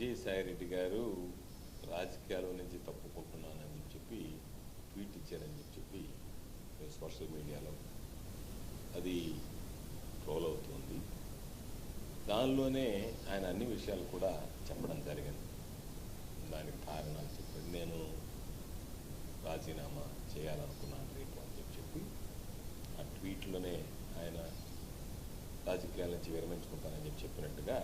విజయసాయిరెడ్డి గారు రాజకీయాల నుంచి తప్పుకుంటున్నానని చెప్పి ట్వీట్ ఇచ్చారని చెప్పి సోషల్ మీడియాలో అది ట్రోల్ అవుతుంది. దానిలోనే ఆయన అన్ని విషయాలు కూడా చెప్పడం జరిగింది. దానికి కారణాలు చెప్పింది నేను రాజీనామా చేయాలనుకున్నాను రేపు అని చెప్పి చెప్పి ఆ ట్వీట్లోనే ఆయన రాజకీయాల నుంచి విరమించుకుంటానని చెప్పి చెప్పినట్టుగా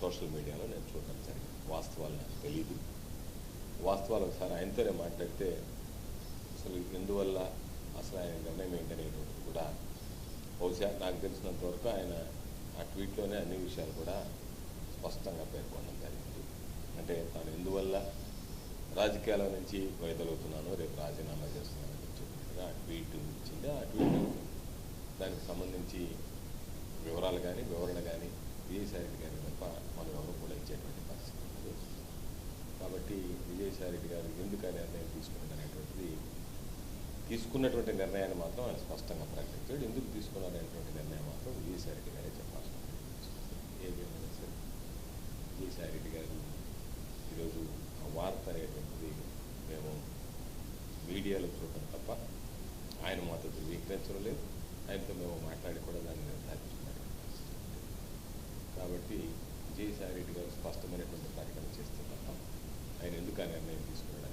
సోషల్ మీడియాలో నేను చూడడం జరిగింది. వాస్తవాలు నాకు తెలియదు వాస్తవాలు ఒకసారి ఆయనతోనే మాట్లాడితే అసలు ఎందువల్ల అసలు ఆయన నిర్ణయం ఏంటనేటువంటిది కూడా. బహుశా నాకు తెలిసినంత వరకు ఆయన ఆ ట్వీట్లోనే అన్ని విషయాలు కూడా స్పష్టంగా పేర్కొనడం జరిగింది. అంటే తాను ఎందువల్ల రాజకీయాల నుంచి వైదొలుగుతున్నాను రేపు రాజీనామా చేస్తున్నానని చెప్పి చెప్పినట్టుగా ఆ ట్వీట్ ఇచ్చింది. ఆ ట్వీట్ దానికి సంబంధించి వివరాలు కానీ వివరణ కానీ విజయసాయిరెడ్డి గారి తప్ప మనం ఎవరు కూడా ఇచ్చేటువంటి పరిస్థితి ఉండదు కాబట్టి విజయసాయిరెడ్డి గారు ఎందుకు ఆ నిర్ణయం తీసుకున్నది అనేటువంటిది తీసుకున్నటువంటి నిర్ణయాన్ని మాత్రం ఆయన స్పష్టంగా ప్రకటించాడు. ఎందుకు తీసుకున్నారనేటువంటి నిర్ణయం మాత్రం విజయసాయిరెడ్డి గారే చెప్పాల్సిన ఏదేమైనా సరే విజయసాయిరెడ్డి గారు ఈరోజు ఆ వార్త అనేటువంటిది మేము మీడియాలో చూడటం తప్ప ఆయన మాతో ధృవీకరించడం లేదు. ఆయనతో మేము మాట్లాడి కూడా దాన్ని నిర్ధారించాం చెప్పి కాబట్టి విజయసాయిరెడ్డి గారు స్పష్టమైనటువంటి ప్రకటన చేస్తున్నాను ఆయన ఎందుకు ఆ నిర్ణయం తీసుకున్నాడు?